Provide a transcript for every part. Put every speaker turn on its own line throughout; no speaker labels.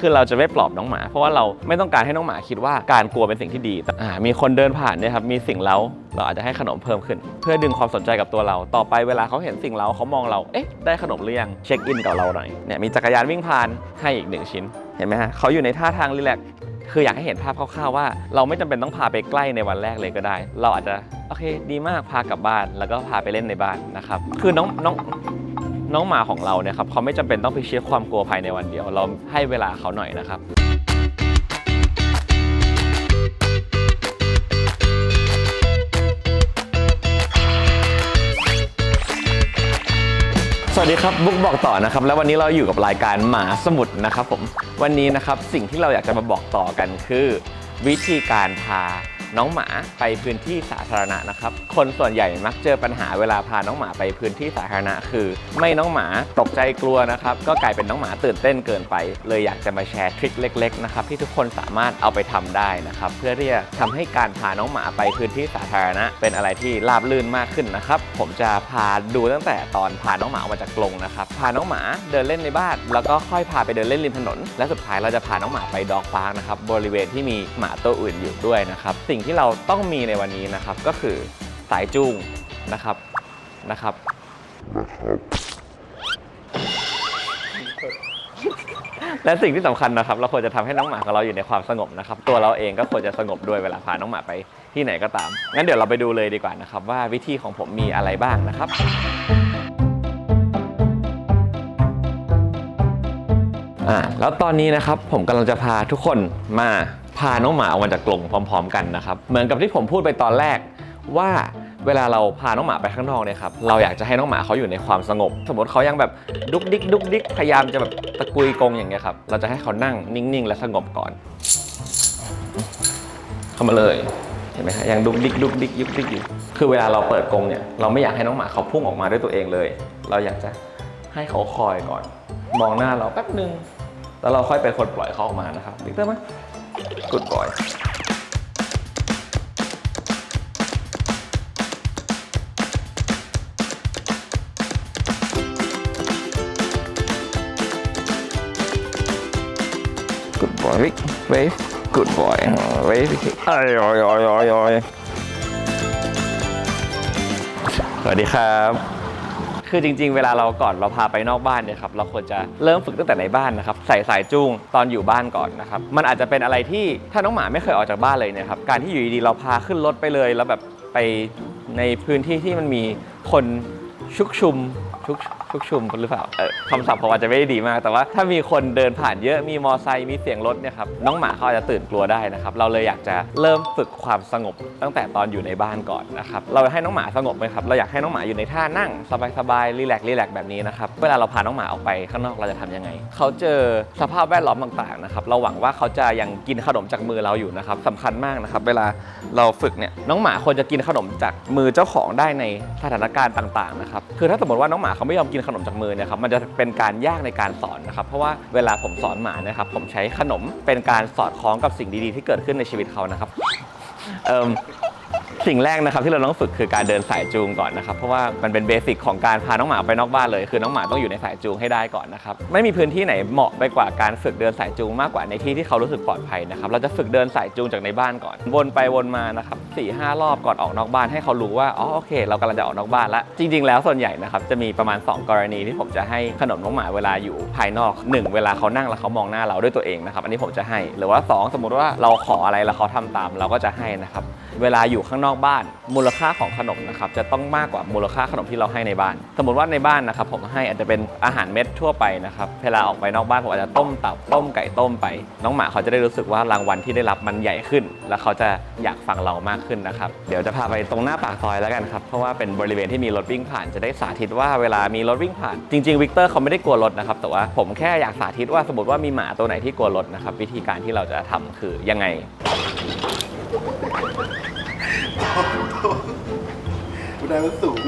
คือเราจะไม่ปลอบน้องหมา เพราะว่าเราไม่ต้องการให้น้องหมาคิดว่าการกลัวเป็นสิ่งที่ดีแต่อ่ามีคนเดินผ่านเนี่ยครับมีสิ่งเล้าเราอาจจะให้ขนมเพิ่มขึ้น เพื่อดึงความสนใจกับตัวเรา ต่อไปเวลาเขาเห็นสิ่งเล้าเขามองเราเอ๊ะได้ขนมหรือยังเช็คอินกับเราหน่อยเนี่ยมีจักรยานวิ่งผ่านให้อีกหนึ่งชิ้นเห็นไหมฮะเขาอยู่ในท่าทางรีแลกคืออยากให้เห็นภาพคร่าวๆว่า เราไม่จำเป็นต้องพาไปใกล้ในวันแรกเลยก็ได้ เราอาจจะโอเค ดีมากพากลับบ้าน แล้วก็พาไปเล่นในบ้านนะครับ คือน้องน้อง น้องหมาของเราเนี่ยครับเขาไม่จำเป็นต้องไปเชียร์ความกลัวภายในวันเดียว เราให้เวลาเขาหน่อยนะครับสวัสดีครับบุ๊กบอกต่อนะครับแล้ววันนี้เราอยู่กับรายการหมาสมุทรนะครับผมวันนี้นะครับสิ่งที่เราอยากจะมาบอกต่อกันคือ วิธีการพา น้องหมาไปพื้นที่สาธารณะนะครับ คนส่วนใหญ่มักเจอปัญหาเวลาพาน้องหมาไปพื้นที่สาธารณะคือ ไม่น้องหมาตกใจกลัวนะครับ ก็กลายเป็นน้องหมาตื่นเต้นเกินไป เลยอยากจะมาแชร์ทริคเล็กๆนะครับที่ทุกคนสามารถเอาไปทำได้นะครับ เพื่อที่จะทำให้การพาน้องหมาไปพื้นที่สาธารณะ เป็นอะไรที่ราบรื่นมากขึ้นนะครับ ผมจะพาดูตั้งแต่ตอนพาน้องหมาออกมาจากกรงนะครับพาน้องหมาเดินเล่นในบ้าน แล้วก็ค่อยพาไปเดินเล่นริมถนน และสุดท้ายเราจะพาน้องหมาไปดอกพาร์คนะครับบริเวณที่มีหมาตัวอื่นอยู่ด้วยนะครับสิ่งที่เราต้องมีในวันนี้นะครับ ก็คือสายจูงนะครับนะครับ และสิ่งที่สำคัญนะครับ เราควรจะทำให้น้องหมาของเราอยู่ในความสงบนะครับ ตัวเราเองก็ควรจะสงบด้วยเวลาพาน้องหมาไปที่ไหนก็ตาม งั้นเดี๋ยวเราไปดูเลยดีกว่านะครับ ว่าวิธีของผมมีอะไรบ้างนะครับ อ่าแล้วตอนนี้นะครับผมกำลังจะพาทุกคนมา พาน้องหมาออกมาจากกรงพร้อม ๆ กันนะครับ เหมือนกับที่ผมพูดไปตอนแรกว่าเวลาเราพาน้องหมาไปข้างนอกเนี่ยครับเราอยากจะให้น้องหมาเขาอยู่ในความสงบ สมมติเขายังแบบดุกดิกดุกดิกพยายามจะแบบตะกุยกรงอย่างเงี้ยครับเราจะให้เขานั่งนิ่งๆ และสงบก่อน เข้ามาเลยเห็นไหมฮะยังดุกดิกดุกดิกยุกดิกอยู่คือเวลาเราเปิดกรงเนี่ยเราไม่อยากให้น้องหมาเขาพุ่งออกมาด้วยตัวเองเลย เราอยากจะให้เขาคอยก่อน มองหน้าเราแป๊บหนึ่งแล้วเราค่อยเป็นคนปล่อยเขาออกมานะครับวิกเตอร์มา good boy กูดบอยวิกเวฟกูดบอยเวฟอ้อยอ้อยอ้อยอ้อยอ้อยสวัสดีครับ คือจริง ๆ เวลาเราก่อนเราพาไปนอกบ้านเนี่ยครับเราควรจะเริ่มฝึกตั้งแต่ในบ้านนะครับใส่สายจูงตอนอยู่บ้านก่อนนะครับมันอาจจะเป็นอะไรที่ถ้าน้องหมาไม่เคยออกจากบ้านเลยเนี่ยครับการที่อยู่ดีๆเราพาขึ้นรถไปเลย แล้วแบบไปในพื้นที่ที่มันมีคนชุกชุม ชุกชุกชุมหรือเปล่าคำศัพท์ผมอาจจะไม่ได้ดีมาก แต่ว่าถ้ามีคนเดินผ่านเยอะมีมอไซค์มีเสียงรถเนี่ยครับน้องหมาเขาอาจจะตื่นกลัวได้นะครับเราเลยอยากจะเริ่มฝึกความสงบตั้งแต่ตอนอยู่ในบ้านก่อนนะครับเราให้น้องหมาสงบไหมครับเราอยากให้น้องหมาอยู่ในท่านั่งสบายๆรีแลกรีแลกแบบนี้นะครับเวลาเราพาน้องหมาออกไปข้างนอกเราจะทำยังไงเขาเจอสภาพแวดล้อมต่างๆนะครับเราหวังว่าเขาจะยังกินขนมจากมือเราอยู่นะครับสำคัญมากนะครับเวลาเราฝึกเนี่ยน้องหมาควรจะกินขนมจากมือเจ้าของได้ในสถานการณ์ต่างๆนะครับคือถ้าสมมติว่าน้องหมาเขาไม่ยอมกินขนมจากมือเนี่ยครับมันจะเป็นการยากในการสอนนะครับเพราะว่าเวลาผมสอนหมานะครับผมใช้ขนมเป็นการสอดคล้องกับสิ่งดีๆ ที่เกิดขึ้นในชีวิตเขานะครับเอ่ม สิ่งแรกนะครับที่เราต้องฝึกคือการเดินสายจูงก่อนนะครับเพราะว่ามันเป็นเบสิกของการพาน้องหมาไปนอกบ้านเลย คือน้องหมาต้องอยู่ในสายจูงให้ได้ก่อนนะครับไม่มีพื้นที่ไหนเหมาะไปกว่าการฝึกเดินสายจูงมากกว่าในที่ที่เขารู้สึกปลอดภัยนะครับเราจะฝึกเดินสายจูงจากในบ้านก่อน วนไปวนมานะครับสี่ห้ารอบก่อนออกนอกบ้านให้เขารู้ว่าอ๋อโอเค เรากำลังจะออกนอกบ้านล้วจริง ๆ แล้วส่วนใหญ่นะครับจะมีประมาณ 2 กรณีที่ผมจะให้ขนมน้องหมาเวลาอยู่ภายนอกหนึ่งเวลาเขานั่งแล้วเขามองหน้าเราด้วยตัวเองนะครับอันนี้ผมจะให้หรือว่าสองสมมุติว่าเราขออะไรแล้วเขาทำตามเราก็จะให้นะครับ เวลาอยู่ข้างนอกบ้าน มูลค่าของขนมนะครับจะต้องมากกว่ามูลค่าขนมที่เราให้ในบ้าน สมมติว่าในบ้านนะครับผมให้อาจจะเป็นอาหารเม็ดทั่วไปนะครับเวลาออกไปนอกบ้านผมอาจจะต้มตับต้มไก่ต้มไป น้องหมาเขาจะได้รู้สึกว่ารางวัลที่ได้รับมันใหญ่ขึ้น แล้วเขาจะอยากฟังเรามากขึ้นนะครับเดี๋ยวจะพาไปตรงหน้าปากซอยแล้วกันครับเพราะว่าเป็นบริเวณที่มีรถวิ่งผ่านจะได้สาธิตว่าเวลามีรถวิ่งผ่าน จริงๆวิกเตอร์เขาไม่ได้กลัวรถนะครับแต่ว่าผมแค่อยากสาธิตว่าสมมติว่ามีหมาตัวไหนที่กลัวรถนะครับวิธีการที่เราจะทำคือยังไง
บันไดมันสูง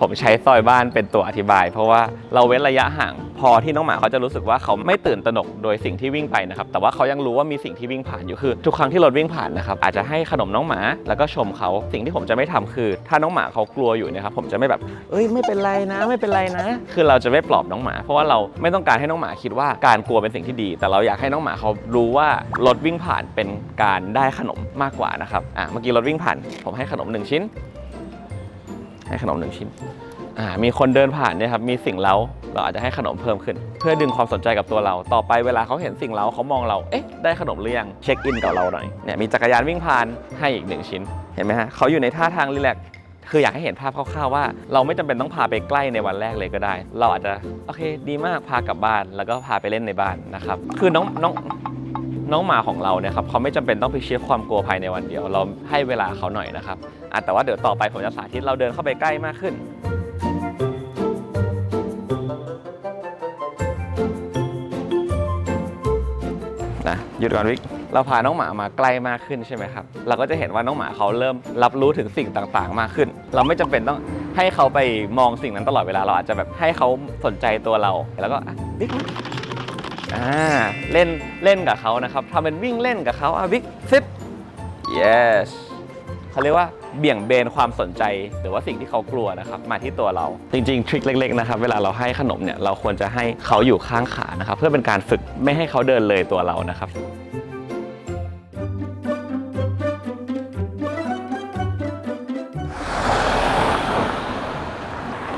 ผมใช้ซอยบ้านเป็นตัวอธิบาย เพราะว่าเราเว้นระยะห่าง พอที่น้องหมาเขาจะรู้สึกว่าเขาไม่ตื่นตระหนกโดยสิ่งที่วิ่งไปนะครับแต่ว่าเขายังรู้ว่ามีสิ่งที่วิ่งผ่านอยู่คือทุกครั้งที่รถวิ่งผ่านนะครับอาจจะให้ขนมน้องหมาแล้วก็ชมเขาสิ่งที่ผมจะไม่ทำคือ ถ้าน้องหมาเขากลัวอยู่นะครับผมจะไม่แบบเอ้ยไม่เป็นไรนะไม่เป็นไรนะ คือเราจะไม่ปลอบน้องหมา เพราะว่าเราไม่ต้องการให้น้องหมาคิดว่าการกลัวเป็นสิ่งที่ดี แต่เราอยากให้น้องหมาเขารู้ว่ารถวิ่งผ่านเป็นการได้ขนมมากกว่านะครับอะเมื่อกี้รถวิ่งผ่าน ผมให้ขนมหนึ่งชิ้น ให้ขนมหนึ่งชิ้นอ่ามีคนเดินผ่านเนี่ยครับมีสิ่งเล้า เราอาจจะให้ขนมเพิ่มขึ้น เพื่อดึงความสนใจกับตัวเรา ต่อไปเวลาเขาเห็นสิ่งเล้าเขามองเรา เอ๊ะ ได้ขนมหรือยัง เช็คอินกับเราหน่อย เนี่ยมีจักรยานวิ่งผ่านให้อีกหนึ่งชิ้น เห็นไหมฮะเขาอยู่ในท่าทางรีแลกคืออยากให้เห็นภาพคร่าวๆว่า เราไม่จำเป็นต้องพาไปใกล้ในวันแรกเลยก็ได้ เราอาจจะโอเค ดีมากพากลับบ้าน แล้วก็พาไปเล่นในบ้านนะครับ คือน้องน้องน้องหมาของเราเนี่ยครับเขาไม่จำเป็นต้องไปเชียร์ความกลัวภายในวันเดียว เราให้เวลาเขาหน่อยนะครับแต่ว่าเดี๋ยวต่อไปผมจะสาธิตเราเดินเข้าไปใกล้มากขึ้น หยุดก่อนวิกเราพาน้องหมามาใกล้มากขึ้นใช่ไหมครับ เราก็จะเห็นว่าน้องหมาเขาเริ่มรับรู้ถึงสิ่งต่างๆ มากขึ้น เราไม่จำเป็นต้องให้เขาไปมองสิ่งนั้นตลอดเวลาเราอาจจะแบบให้เขาสนใจตัวเราแล้วก็วิกอ่าเล่นเล่นกับเขานะครับทำเป็นวิ่งเล่นกับเขาอะวิกซิป yes เขาเรียกว่า เบี่ยงเบนความสนใจ หรือว่าสิ่งที่เขากลัวนะครับมาที่ตัวเรา จริงๆทริคเล็กๆนะครับเวลาเราให้ขนมเนี่ยเราควรจะให้เขาอยู่ข้างขานะครับเพื่อเป็นการฝึกไม่ให้เขาเดินเลยตัวเรานะครับ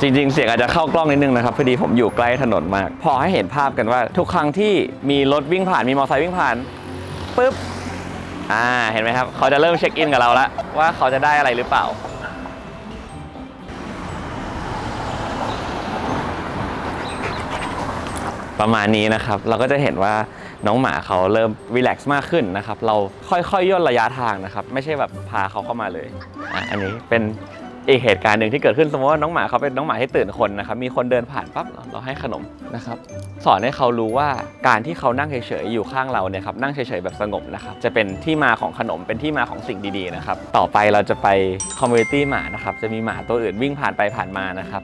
จริงๆ เสียงอาจจะเข้ากล้องนิดนึงนะครับพอดีผมอยู่ใกล้ถนนมาก พอให้เห็นภาพกันว่า ทุกครั้งที่มีรถวิ่งผ่านมีมอเตอร์ไซค์วิ่งผ่านปุ๊บ อ่าเห็นไหมครับเขาจะเริ่มเช็คอินกับเราแล้วว่าเขาจะได้อะไรหรือเปล่า ประมาณนี้นะครับ เราก็จะเห็นว่าน้องหมาเขาเริ่มรีแลกซ์มากขึ้นนะครับ เราค่อยๆย่นระยะทางนะครับ ไม่ใช่แบบพาเขาเข้ามาเลยอะอันนี้เป็น อีกเหตุการณ์หนึ่งที่เกิดขึ้นสมมติว่าน้องหมาเขาเป็นน้องหมาที่ตื่นคนนะครับมีคนเดินผ่านปั๊บเราให้ขนมนะครับสอนให้เขารู้ว่าการที่เขานั่งเฉยๆอยู่ข้างเราเนี่ยครับนั่งเฉยๆแบบสงบนะครับจะเป็นที่มาของขนมเป็นที่มาของสิ่งดีๆนะครับต่อไปเราจะไปคอมมูนิตี้หมานะครับจะมีหมาตัวอื่นวิ่งผ่านไปผ่านมานะครับ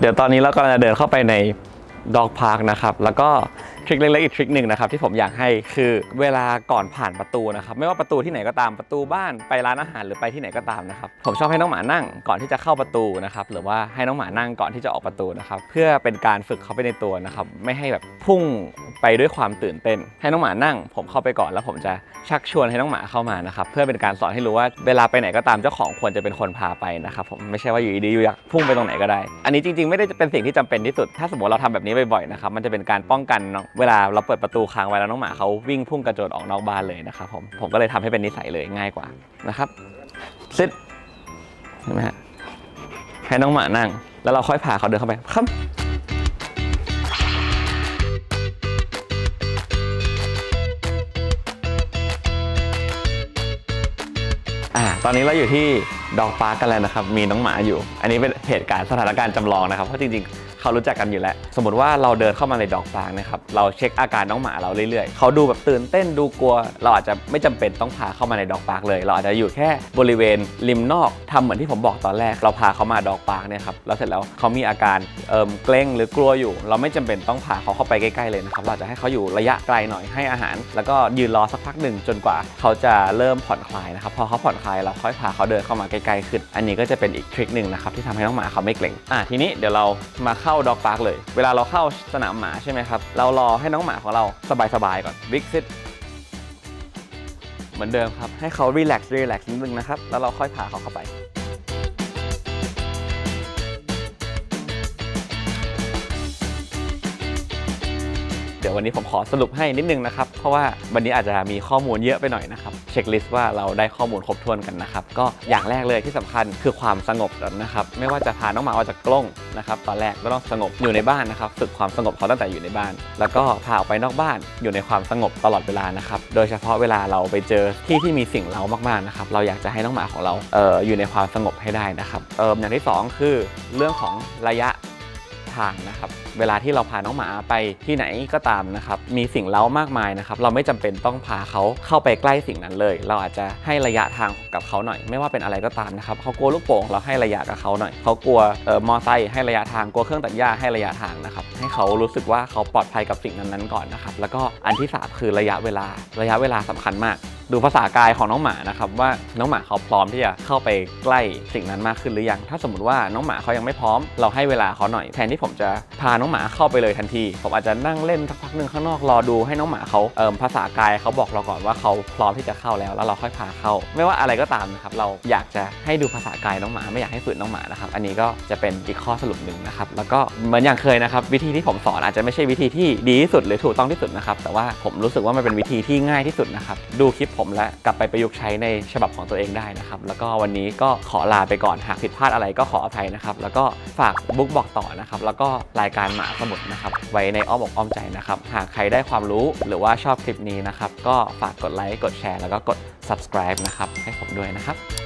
เดี๋ยวตอนนี้เรากำลังจะเดินเข้าไปในด็อกพาร์คนะครับแล้วก็ ทริคเล็กๆอีกทริคหนึ่งนะครับที่ผมอยากให้คือเวลาก่อนผ่านประตูนะครับไม่ว่าประตูที่ไหนก็ตามประตูบ้านไปร้านอาหารหรือไปที่ไหนก็ตามนะครับผมชอบให้น้องหมานั่งก่อนที่จะเข้าประตูนะครับหรือว่าให้น้องหมานั่งก่อนที่จะออกประตูนะครับเพื่อเป็นการฝึกเขาไปในตัวนะครับไม่ให้แบบพุ่งไปด้วยความตื่นเต้น ให้น้องหมานั่ง ผมเข้าไปก่อนแล้วผมจะชักชวนให้น้องหมาเข้ามานะครับเพื่อเป็นการสอนให้รู้ว่าเวลาไปไหนก็ตามเจ้าของควรจะเป็นคนพาไปนะครับผมไม่ใช่ว่าอยู่ดีๆอยู่อยากพุ่งไปตรงไหนก็ได้ อันนี้จริง ๆ ไม่ได้เป็นสิ่งที่จำเป็นที่สุด ถ้าสมมติเราทำแบบนี้บ่อยๆนะครับมันจะเป็นการป้องกันเวลาเราเปิดประตูค้างไว้แล้วน้องหมาเขาวิ่งพุ่งกระโจนออกนอกบ้านเลยนะครับผมผมก็เลยทำให้เป็นนิสัยเลยง่ายกว่านะครับซิดเห็นไหมฮะให้น้องหมานั่ง แล้วเราค่อยพาเขาเดินเข้าไปครับอ่าตอนนี้เราอยู่ที่ดอกปาร์กกันแล้วนะครับ มีน้องหมาอยู่ อันนี้เป็นเหตุการณ์สถานการณ์จำลองนะครับ เพราะจริงๆ เขารู้จักกันอยู่แล้ว สมมติว่าเราเดินเข้ามาในดอกปาร์กนะครับ เราเช็คอาการน้องหมาเราเรื่อยๆ เขาดูแบบตื่นเต้นดูกลัว เราอาจจะไม่จำเป็นต้องพาเข้ามาในดอกปาร์กเลย เราอาจจะอยู่แค่บริเวณริมนอกทำเหมือนที่ผมบอกตอนแรก เราพาเขามาดอกปาร์กเนี่ยครับ แล้วเสร็จแล้วเขามีอาการเอิ่มเกรงหรือกลัวอยู่ เราไม่จำเป็นต้องพาเขาเข้าไปใกล้ๆเลยนะครับ เราจะให้เขาอยู่ระยะไกลหน่อยให้อาหาร แล้วก็ยืนรอสักพักหนึ่งจนกว่าเขาจะเริ่มผ่อนคลายนะครับ พอเขาผ่อนคลายเราค่อยพาเขาเดินเข้ามาใกล้ๆขึ้น อันนี้ก็จะเป็นอีกทริคหนึ่งนะครับที่ทำให้น้องหมาเขาไม่เกร็งอะทีนี้เดี๋ยวเรามาเข้าาด็อกพาร์คเลย เวลาเราเข้าสนามหมาใช่ไหมครับ เรารอให้น้องหมาของเราสบายๆก่อนบิ๊กซิตเหมือนเดิมครับ ให้เขารีแลกซ์รีแลกซ์นิดนึงนะครับ แล้วเราค่อยพาเขาเข้าไป ดี๋ยววันนี้ผมขอสรุปให้นิดนึงนะครับ เพราะว่าวันนี้อาจจะมีข้อมูลเยอะไปหน่อยนะครับ เช็คลิสต์ว่าเราได้ข้อมูลครบถ้วนกันนะครับ ก็อย่างแรกเลยที่สำคัญคือความสงบนะครับ ไม่ว่าจะพาน้องหมาออกจากกรงนะครับ ตอนแรกก็ต้องสงบอยู่ในบ้านนะครับ ฝึกความสงบเขาตั้งแต่อยู่ในบ้าน แล้วก็พาออกไปนอกบ้านอยู่ในความสงบตลอดเวลานะครับ โดยเฉพาะเวลาเราไปเจอที่ที่มีสิ่งเร้ามากๆนะครับ เราอยากจะให้น้องหมาของเราเอออยู่ในความสงบให้ได้นะครับเอออย่างที่สองคือเรื่องของระยะ ทางนะครับ เวลาที่เราพาน้องหมาไปที่ไหนก็ตามนะครับ มีสิ่งเล้ามากมายนะครับ เราไม่จำเป็นต้องพาเขาเข้าไปใกล้สิ่งนั้นเลย เราอาจจะให้ระยะทางกับเขาหน่อย ไม่ว่าเป็นอะไรก็ตามนะครับ เขากลัวลูกโป่งเราให้ระยะกับเขาหน่อย เขากลัวเอ่อมอไซค์ให้ระยะทาง กลัวเครื่องตัดหญ้าให้ระยะทางนะครับ ให้เขารู้สึกว่าเขาปลอดภัยกับสิ่งนั้นๆก่อนนะครับ แล้วก็อันที่สามคือระยะเวลา ระยะเวลาสำคัญมากดูภาษากายของน้องหมานะครับว่าน้องหมาเขาพร้อมที่จะเข้าไปใกล้สิ่งนั้นมากขึ้นหรือยัง ถ้าสมมติว่าน้องหมาเขายังไม่พร้อม เราให้เวลาเขาหน่อยแทนที่ผมจะพาน้องหมาเข้าไปเลยทันที ผมอาจจะนั่งเล่นสักพักหนึ่งข้างนอกรอดูให้น้องหมาเขาเอ่มภาษากายเขาบอกเราก่อนว่าเขาพร้อมที่จะเข้าแล้วแล้วเราค่อยพาเข้า ไม่ว่าอะไรก็ตามนะครับเราอยากจะให้ดูภาษากายน้องหมาไม่อยากให้ฝืนน้องหมานะครับอันนี้ก็จะเป็นอีกข้อสรุปหนึ่งนะครับแล้วก็เหมือนอย่างเคยนะครับวิธีที่ผมสอนอาจจะไม่ใช่วิธีที่ดีที่สุดหรือถูกต้องที่สุดนะครับแต่ว่าผมรู้สึกว่ามันเป็นวิธีที่ง่ายที่สุดนะครับดูคลิปผมและกลับไปประยุกต์ใช้ในฉบับของตัวเองได้นะครับ แล้วก็วันนี้ก็ขอลาไปก่อนหากผิดพลาดอะไรก็ขออภัยนะครับ แล้วก็ฝากบุ๊กบอกต่อนะครับ แล้วก็รายการหมาสมุดนะครับ ไว้ในอ้อมอกอ้อมใจนะครับ หากใครได้ความรู้หรือว่าชอบคลิปนี้นะครับ ก็ฝากกดไลค์ กดแชร์ แล้วก็กด subscribe นะครับ ให้ผมด้วยนะครับ